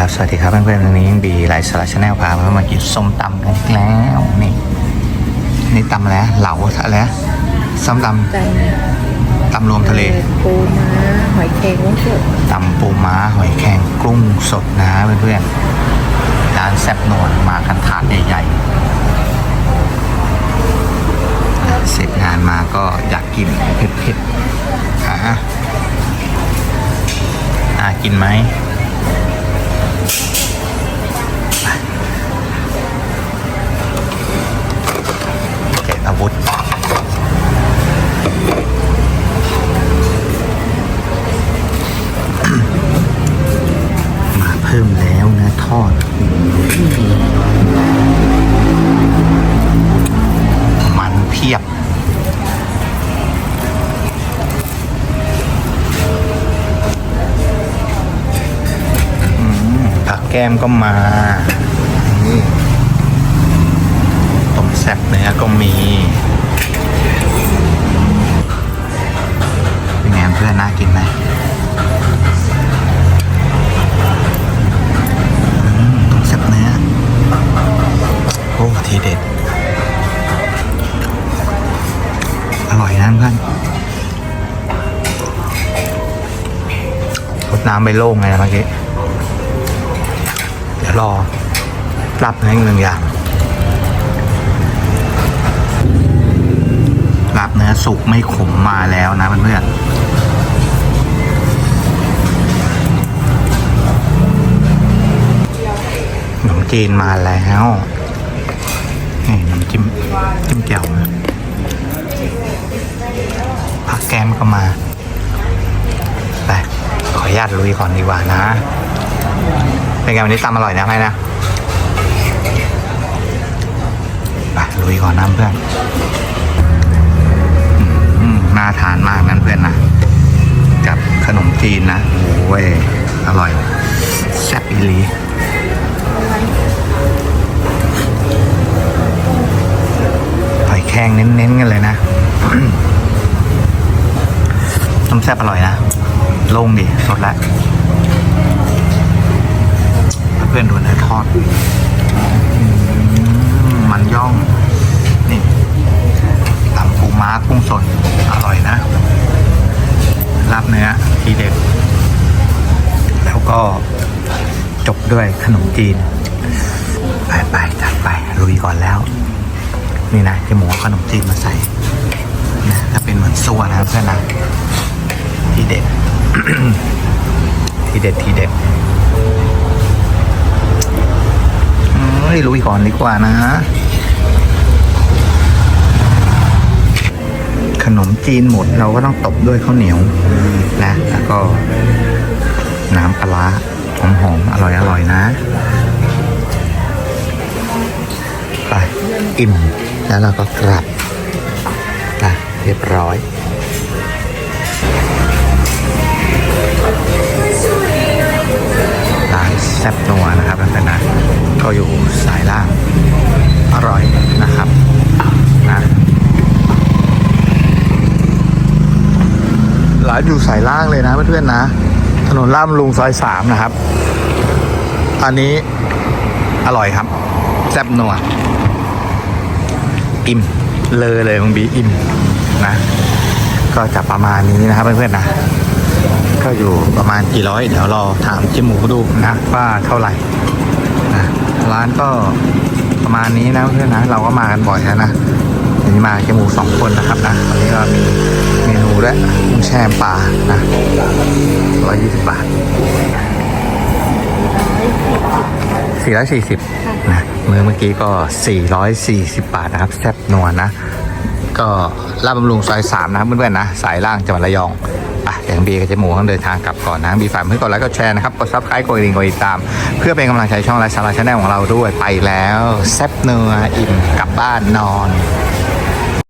ครับ สวัสดีครับเพื่อนๆวันนี้บีไลฟ์สาระชาแนลพาเพื่อนมากินส้มตำกันอีกแล้วนี่นี่ตำอะไรนะเหลาอะไรนะส้มตกันำตำรวมทะเลปูม้าหอยแครงกุ้งสดตำปูม้าหอยแครงกุ้งสดนะเพื่อนๆร้านแซ่บนวลมากันถาดใหญ่ๆเสร็จงานมาก็อยากกินเผ็ดๆอะอะกินไหม พิ่มแล้วนะทอดมันเพียบอืมผักแก้มก็มาต้มแซ่บเนื้อก็มี น้ำไปโล่งไงนะเมื่อกี้เดี๋ยวรอรับให้หนึ่งอย่างลาบเนื้อสุกไม่ขมมาแล้วนะเพื่อนๆขนมจีนมาแล้วนี่น้ำจิ้มจิ้มแจ่วนะผักแกมก็มา ญาตลุยก่อนดีกว่านะ เป็นไงวันนี้ตำอร่อยนะไหมนะไปลุยก่อนนะเพื่อนอืมน่าทานมากนั่นเพื่อนนะกับขนมจีนนะโอ้ยอร่อยแซ่บอีหลีหอยแครงเน้นๆกันเลยนะ ต้มแซ่บอร่อยนะโล่งดีสดละเพื่อนดูนื้อทอด มันย่อง นี่ตำปูม้ากุ้งสดอร่อยนะลาบเนื้อทีเด็ด แล้วก็จบด้วยขนมจีน ไปไปจัดไปลุยก่อนแล้ว นี่นะที่หมูขนมจีนมาใส่นะถ้าเป็นเหมือนซัวนะเพื่อนนะ ทีเด็ด ทีเด็ดทีเด็ดเฮ้ยลุยก่อนดีกว่านะ ขนมจีนหมดเราก็ต้องตบด้วยข้าวเหนียวนะ แล้วก็น้ำปลาร้าหอมๆอร่อยอร่อยๆนะ ไป อิ่ม แล้วเราก็กลับนะเรียบร้อยาอยู่สายล่างเลยนะเพื่อนๆนะ ถนนล่ามลุงซอยสามนะครับ อันนี้อร่อยครับ แซ่บนัวอิ่มเลยเลยมึงบีอิ่มนะ ก็จะประมาณนี้นะครับเพื่อนๆนะ ก็อยู่ประมาณกี่ร้อย เดี๋ยวรอถามจิมหมูดูนะ ว่าเท่าไหร่นะร้านก็ประมาณนี้นะเพื่อนๆนะ เราก็มากันบ่อยแล้วนะนนี้มาจิมหมูสองคนนะครับนะวันนี้ก็มี เมนูด้วยกุ้งแช่ปลานะร้อยยี่สิบบาทสี่ร้อยสี่สิบนะมือเมื่อกี้ก็สี่ร้อยสี่สิบบาทนะครับ แซ่บนัวนะ ก็ลาดบำรุงซอยสามนะครับเพื่อนๆนะ สายล่างจังหวัดระยองอะอย่างบีกับเจหมูต้องเดินทางกลับก่อนนะบีฝากเพื่อนกดไลค์กดแชร์นะครับ กดซับสไครต์กดกระดิ่งกดติดตาม เพื่อเป็นกำลังใจช่องไลฟ์สาระชาแนลของเราด้วยไปแล้ว แซ่บเนื้ออิ่มกลับบ้านนอน